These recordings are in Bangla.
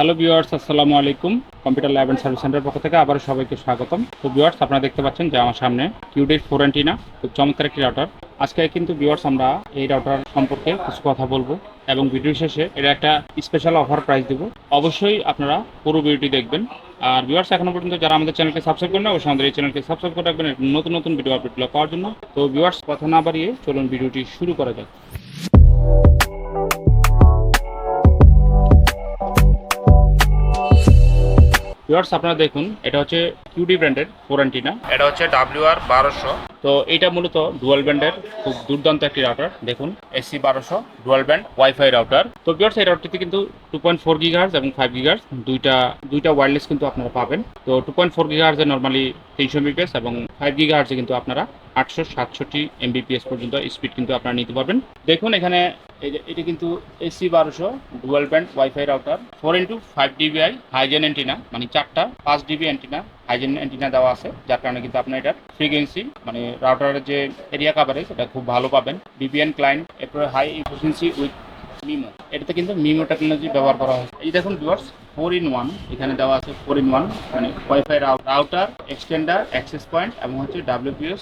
হ্যালো ভিউয়ার্স, আসসালামু আলাইকুম। Computer lab and service centre পক্ষ থেকে আবারও সবাইকে স্বাগতম। তো ভিউয়ার্স, আপনারা দেখতে পাচ্ছেন যে আমার সামনে কিউডির ফোর অ্যান্টিনা খুব চমৎকার একটি রাউটার আজকে কিন্তু ভিউয়ার্স, আমরা এই রাউটার সম্পর্কে কিছু কথা বলব এবং ভিডিও শেষে এটা একটা স্পেশাল অফার প্রাইস দেবো। অবশ্যই আপনারা পুরো ভিডিওটি দেখবেন। আর ভিউয়ার্স, এখনও পর্যন্ত যারা আমাদের চ্যানেলকে সাবস্ক্রাইব করেন অবশ্যই আমাদের এই চ্যানেলকে সাবস্ক্রাইব করে রাখবেন। নতুন নতুন ভিডিও আপডেটগুলো পাওয়ার জন্য। তো ভিউয়ার্স, কথা না বাড়িয়ে চলুন ভিডিওটি শুরু করা যাক। ভিউয়ার্স আপনারা দেখুন এটা হচ্ছে কিউডি ব্র্যান্ডের ফোর অ্যান্টিনা এটা হচ্ছে ডাব্লিউ আর বারোশো। তো এটা মূলত ডুয়াল ব্যান্ডের খুব দুর্দান্ত একটি রাউটার দেখুন। এসি বারোশো ডুয়াল ব্যান্ড ওয়াইফাই রাউটার তো ভিউয়ার্স এই রাউটারটিতে কিন্তু টু পয়েন্ট ফোর গিগার্স এবং ফাইভ গিগার্স দুইটা দুইটা ওয়্যারলেস কিন্তু আপনারা পাবেন। তো টু পয়েন্ট ফোর গিগার্সে নর্মালি তিনশো মিপিএস এবং ফাইভ গিগার্সে কিন্তু আপনারা আটশো সাতষট্টি এমবিপিএস পর্যন্ত স্পিড কিন্তু আপনারা নিতে পারবেন। দেখুন এখানে এই যে, এটা কিন্তু এসি বারোশো dual band wifi router four into five dBi high gain antenna মানে চারটা পাঁচ ডিবি অ্যান্টিনা হাইজেন অ্যান্টিনা দেওয়া আছে, যার কারণে কিন্তু আপনার এটার ফ্রিকোয়েন্সি মানে রাউটারের যে এরিয়া কাভারেজ এটা খুব ভালো পাবেন। বিপিএন ক্লায়েন্ট এরপরে হাই এফিসিয়েন্সি উইথ মিমো এটাতে কিন্তু মিমো টেকনোলজি ব্যবহার করা হয়েছে। এই দেখুন ভিউয়ার্স ফোর ইন ওয়ান এখানে দেওয়া আছে ফোর ইন ওয়ান মানে wifi router extender access point এবং হচ্ছে ডাব্লিউপিএস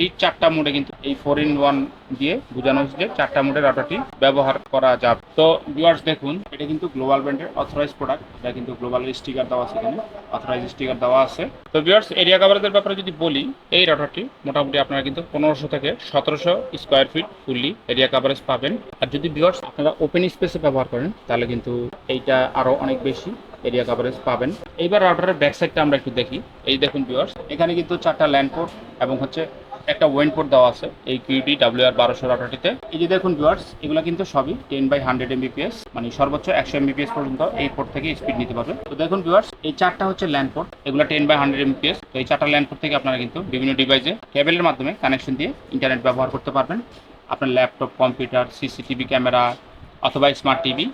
এই চারটা মোডে কিন্তু এই ফোর ইন ওয়ান দিয়ে বোঝানো হচ্ছে যে চারটা মোডের রাউটারটি ব্যবহার করা যাবে। তো ভিউয়ার্স দেখুন, এটা কিন্তু গ্লোবাল ব্র্যান্ডের অথরাইজ প্রোডাক্ট এটা কিন্তু গ্লোবাল স্টিকার দেওয়া আছে এখানে অথরাইজ স্টিকার দেওয়া আছে। তো ভিউয়ার্স এরিয়া কাভারেজের ব্যাপারে যদি বলি, এই রাউটারটি মোটামুটি আপনারা কিন্তু পনেরোশো থেকে সতেরোশো square feet fully area coverage পাবেন। আর যদি ভিউয়ার্স আপনারা ওপেন স্পেসে ব্যবহার করেন, তাহলে কিন্তু এইটা আরও অনেক বেশি এরিয়া কাভারেজ পাবেন। এইবার রাউটারের ব্যাক সাইডটা আমরা একটু দেখি। এই দেখুন ভিউয়ার্স এখানে কিন্তু চারটা ল্যান্ড পোর্ট এবং হচ্ছে একটা ওয়েন পোর্ট দেওয়া আছে, এই কিউডি ডাব্লিউ আর বারোশো রাউটারটিতে এই যে দেখুন ভিউয়ার্স এগুলো কিন্তু সবই টেন বাই হান্ড্রেড এমবিপিএস মানে সর্বোচ্চ একশো এমবিপিএস পর্যন্ত এই পোর্ট থেকে স্পিড নিতে পারবে। তো দেখুন ভিউয়ার্স এই চারটা হচ্ছে ল্যান্ড পোর্ট এগুলো টেন বাই হান্ড্রেড এমবিপিএস তো এই চারটা ল্যান্ড পোর্ট থেকে আপনারা কিন্তু বিভিন্ন ডিভাইসে কেবলের মাধ্যমে কানেকশন দিয়ে ইন্টারনেট ব্যবহার করতে পারবেন। আপনার ল্যাপটপ কম্পিউটার সিসিটিভি ক্যামেরা অথবা স্মার্ট টিভি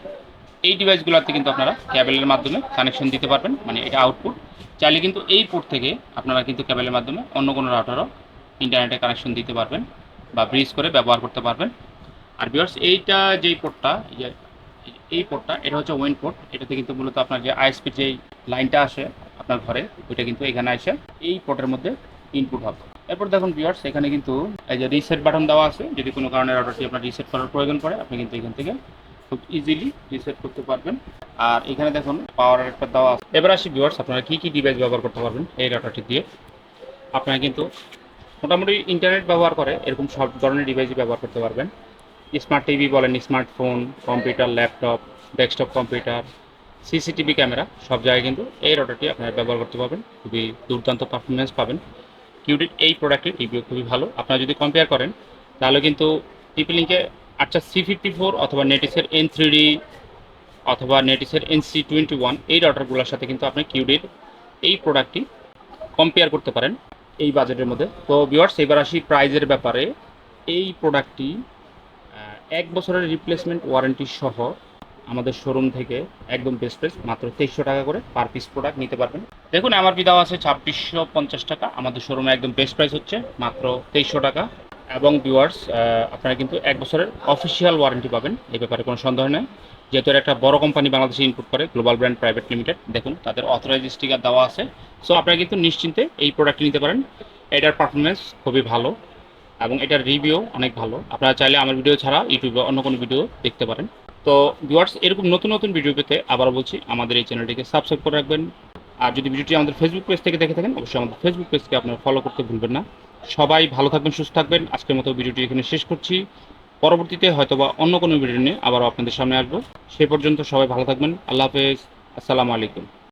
এই ডিভাইসগুলোতে কিন্তু আপনারা ক্যাবেলের মাধ্যমে কানেকশন দিতে পারবেন মানে এটা আউটপুট চাইলে কিন্তু এই পোর্ট থেকে আপনারা কিন্তু ক্যাবেলের মাধ্যমে অন্য কোনো রাউটারও ইন্টারনেটে কানেকশন দিতে পারবেন বা ব্রিজ করে ব্যবহার করতে পারবেন। আর বিয়ার্স এইটা যেই পোর্টটা এই পোর্টটা এটা হচ্ছে ওয়েন পোর্ট এটাতে কিন্তু মূলত আপনার যে আইএসপির যেই লাইনটা আসে আপনার ঘরে, ওইটা কিন্তু এখানে আসে। এই পোর্টের মধ্যে ইনপুট হবে। এরপর দেখুন বিয়ার্স এখানে কিন্তু এই যে রিসেট বাটন দেওয়া আছে। যদি কোনো কারণে অর্ডারটি আপনার রিসেট করার প্রয়োজন পড়ে, আপনি কিন্তু এখান থেকে খুব ইজিলি রিসেট করতে পারবেন। আর এখানে দেখুন পাওয়ার একটা দেওয়া আছে। এবার আসি ভিউয়ার্স আপনারা কী কী ডিভাইস ব্যবহার করতে পারবেন এই রাউটারটি দিয়ে? আপনারা কিন্তু মোটামুটি ইন্টারনেট ব্যবহার করে, এরকম সব ধরনের ডিভাইসই ব্যবহার করতে পারবেন। স্মার্ট টিভি বলেন smartphone computer laptop desktop computer CCTV camera সব জায়গায় কিন্তু এই রাউটারটি আপনারা ব্যবহার করতে পারবেন। খুবই দুর্দান্ত পারফরমেন্স পাবেন। কিউডির এই প্রোডাক্টের রিভিউ খুবই ভালো। আপনারা যদি কম্পেয়ার করেন, তাহলে কিন্তু টিপি লিঙ্কে আচ্ছা সি ফিফটি ফোর অথবা নেটিসের এন থ্রি অথবা নেটিসের এন সি টোয়েন্টি ওয়ান এই রাউটারগুলোর সাথে কিন্তু আপনি কিউডির এই প্রোডাক্টটি কম্পেয়ার করতে পারেন। এই বাজেটের মধ্যে। তো ভিওয়ার্স এবার আসি প্রাইজের ব্যাপারে। এই প্রোডাক্টটি এক বছরের রিপ্লেসমেন্ট ওয়ারেন্টি সহ আমাদের শোরুম থেকে একদম বেস্ট প্রাইস মাত্র তেইশশো টাকা করে পার পিস প্রোডাক্ট নিতে পারবেন। দেখুন আমার দেওয়া আছে ছাব্বিশশো পঞ্চাশ টাকা। আমাদের শোরুমে একদম বেস্ট প্রাইস হচ্ছে, মাত্র তেইশশো টাকা। এবং ভিউয়ার্স আপনারা কিন্তু এক বছরের অফিসিয়াল ওয়ারেন্টি পাবেন। এই ব্যাপারে কোনো সন্দেহ নেই। যেহেতু একটা বড় কোম্পানি বাংলাদেশে ইনপুট করে গ্লোবাল ব্র্যান্ড প্রাইভেট লিমিটেড দেখুন, তাদের অথরাইজ স্টিকার দেওয়া আছে। সো আপনারা কিন্তু নিশ্চিন্তে এই প্রোডাক্টটি নিতে পারেন। এটার পারফরমেন্স খুবই ভালো এবং এটার রিভিউ অনেক ভালো। আপনারা চাইলে আমার ভিডিও ছাড়া ইউটিউবে অন্য কোনো ভিডিও দেখতে পারেন। তো ভিউয়ার্স এরকম নতুন নতুন ভিডিও পেতে আবারও বলছি, আমাদের এই চ্যানেলটিকে সাবস্ক্রাইব করে রাখবেন। আর যদি ভিডিওটি আমাদের ফেসবুক পেজ থেকে দেখে থাকেন, অবশ্যই আমাদের ফেসবুক পেজকে আপনারা ফলো করতে ভুলবেন না। সবাই ভালো থাকবেন, সুস্থ থাকবেন। আজকের মতো ভিডিওটি এখানে শেষ করছি। পরবর্তীতে হয়তোবা অন্য কোনো ভিডিও নিয়ে আবারও আপনাদের সামনে আসব। সে পর্যন্ত সবাই ভালো থাকবেন। আল্লাহ হাফেজ। আসসালামু আলাইকুম।